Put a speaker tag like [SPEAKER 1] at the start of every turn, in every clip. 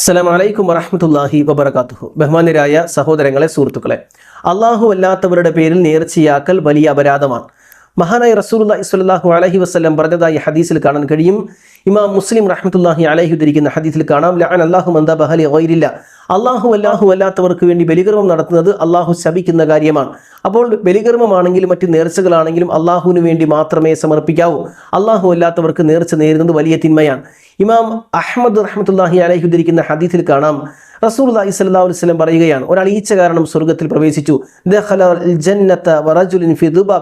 [SPEAKER 1] അസ്സലാം വലൈക്കും വറഹമത്തല്ലാഹി വബർക്കാത്തുഹു ബഹ്മാന്യരായ സഹോദരങ്ങളെ സുഹൃത്തുക്കളെ അള്ളാഹു അല്ലാത്തവരുടെ പേരിൽ നേർച്ചയാക്കൽ വലിയ അപരാധമാണ്. മഹാനായ റസൂലുള്ളാഹി സ്വല്ലല്ലാഹു അലഹി വസ്ലം പറഞ്ഞതായി ഹദീസിൽ കാണാൻ കഴിയും. ഇമാം മുസ്ലിം റഹ്മത്തുല്ലാഹി അലഹി ഉദ്ധരിക്കുന്ന ഹദീസിൽ കാണാം. ലഅൻ അല്ലാഹു മന്ദ ബഹലി ഗൈരില്ല. അള്ളാഹു അല്ലാഹു അല്ലാത്തവർക്ക് വേണ്ടി ബലികർമ്മം നടത്തുന്നത് അള്ളാഹു ശപിക്കുന്ന കാര്യമാണ്. അപ്പോൾ ബലികർമ്മമാണെങ്കിലും മറ്റ് നേർച്ചകളാണെങ്കിലും അള്ളാഹുവിന് വേണ്ടി മാത്രമേ സമർപ്പിക്കാവൂ. അള്ളാഹു അല്ലാത്തവർക്ക് നേർച്ച നേരുന്നത് വലിയ തിന്മയാണ്. ഇമാം അഹമ്മദ് റഹ്മത്തുല്ലാഹി അലൈഹി ഉദ്ധരിക്കുന്ന ഹദീസിൽ കാണാം. റസൂൽ അലൈഹി സ്വല്ലല്ലാഹു അലൈഹി വസല്ലം പറയുകയാണ് ഒരാൾ ഈച്ച കാരണം സ്വർഗത്തിൽ പ്രവേശിച്ചു.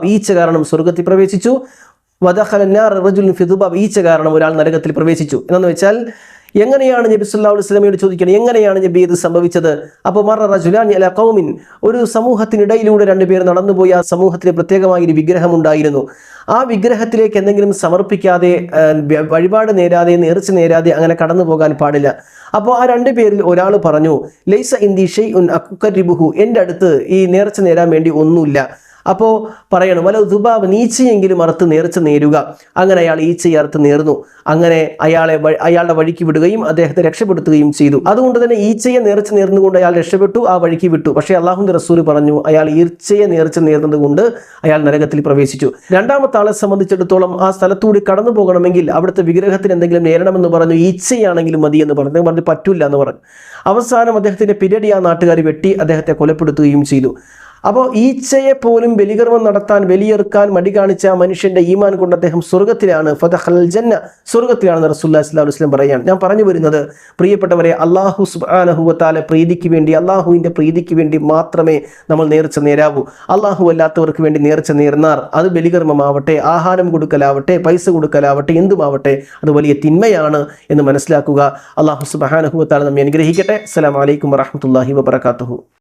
[SPEAKER 1] ഈച്ച കാരണം സ്വർഗത്തിൽ പ്രവേശിച്ചു. ഫി ഈച്ച കാരണം ഒരാൾ നരകത്തിൽ പ്രവേശിച്ചു. എന്നു വെച്ചാൽ എങ്ങനെയാണ് നബി സല്ലല്ലാഹു അലൈഹി വസല്ലമയോട് ചോദിക്കുന്നത് എങ്ങനെയാണ് നബി ഇത് സംഭവിച്ചത്? അപ്പോൾ മറ റജുലാൻ അല ഖൗമിൻ ഒരു സമൂഹത്തിനിടയിലൂടെ രണ്ടുപേർ നടന്നുപോയി. ആ സമൂഹത്തിന് പ്രത്യേകമായി ഒരു വിഗ്രഹം ഉണ്ടായിരുന്നു ആ വിഗ്രഹത്തിലേക്ക് എന്തെങ്കിലും സമർപ്പിക്കാതെ വഴിപാട് നേരാതെ നേർച്ച നേരാതെ അങ്ങനെ കടന്നു പോകാൻ പാടില്ല. അപ്പോൾ ആ രണ്ട് പേരിൽ ഒരാൾ പറഞ്ഞു ലൈസ ഇന്ദി ഷെയ് ഉൻ അക്കുക്കരിബുഹു എന്റെ അടുത്ത് ഈ നേർച്ച നേരാൻ വേണ്ടി ഒന്നുമില്ല. അപ്പോൾ പറയണം വല ദുബാബ് നീച്ചയെങ്കിലും അറുത്ത് നേർച്ച നേരുക. അങ്ങനെ അയാൾ ഈച്ചയെ അറുത്ത് നേർന്നു. അങ്ങനെ അയാളെ അയാളുടെ വഴിക്ക് വിടുകയും അദ്ദേഹത്തെ രക്ഷപ്പെടുത്തുകയും ചെയ്തു. അതുകൊണ്ട് തന്നെ ഈച്ചയെ നേർച്ച നേർന്നുകൊണ്ട് അയാൾ രക്ഷപ്പെട്ടു ആ വഴിക്ക് വിട്ടു. പക്ഷേ അള്ളാഹുന്റെ റസൂൽ പറഞ്ഞു അയാൾ ഈർച്ചയെ നേർച്ച നേർന്നത് കൊണ്ട് അയാൾ നരകത്തിൽ പ്രവേശിച്ചു. രണ്ടാമത്തെ ആളെ സംബന്ധിച്ചിടത്തോളം ആ സ്ഥലത്തൂടി കടന്നു പോകണമെങ്കിൽ അവിടുത്തെ വിഗ്രഹത്തിന് എന്തെങ്കിലും നേരണമെന്ന് പറഞ്ഞു ഈച്ചയാണെങ്കിലും മതി എന്ന് പറഞ്ഞു. പറഞ്ഞു പറ്റൂല എന്ന് പറഞ്ഞു. അവസാനം അദ്ദേഹത്തിന്റെ പിരടി ആ നാട്ടുകാർ വെട്ടി അദ്ദേഹത്തെ കൊലപ്പെടുത്തുകയും ചെയ്തു. അപ്പോൾ ഈച്ചയെ പോലും ബലികർമ്മം നടത്താൻ ബലിയെറുക്കാൻ മടി കാണിച്ച മനുഷ്യന്റെ ഈമാൻ കൊണ്ട് അദ്ദേഹം സ്വർഗത്തിലാണ് ഫതഹൽ ജന്ന സ്വർഗത്തിലാണെന്ന് റസൂല്ലാ അലൈഹി വസല്ലം പറയുകയാണ് ഞാൻ പറഞ്ഞു വരുന്നത് പ്രിയപ്പെട്ടവരെ അള്ളാഹു സുബാനഹുവത്താലെ പ്രീതിക്ക് വേണ്ടി അള്ളാഹുവിന്റെ പ്രീതിക്ക് വേണ്ടി മാത്രമേ നമ്മൾ നേർച്ച നേരാവൂ. അള്ളാഹു അല്ലാത്തവർക്ക് വേണ്ടി നേർച്ച നേർന്നാർ. അത് ബലികർമ്മമാവട്ടെ ആഹാരം കൊടുക്കലാവട്ടെ പൈസ കൊടുക്കലാവട്ടെ എന്തുമാവട്ടെ അത് വലിയ തിന്മയാണ് എന്ന് മനസ്സിലാക്കുക. അള്ളാഹു സുബ്ഹാനഹുവത്താല നമ്മെ അനുഗ്രഹിക്കട്ടെ. അസ്സലാമു അലൈക്കും വറഹ്മത്തുള്ളാഹി വബറകാതുഹു.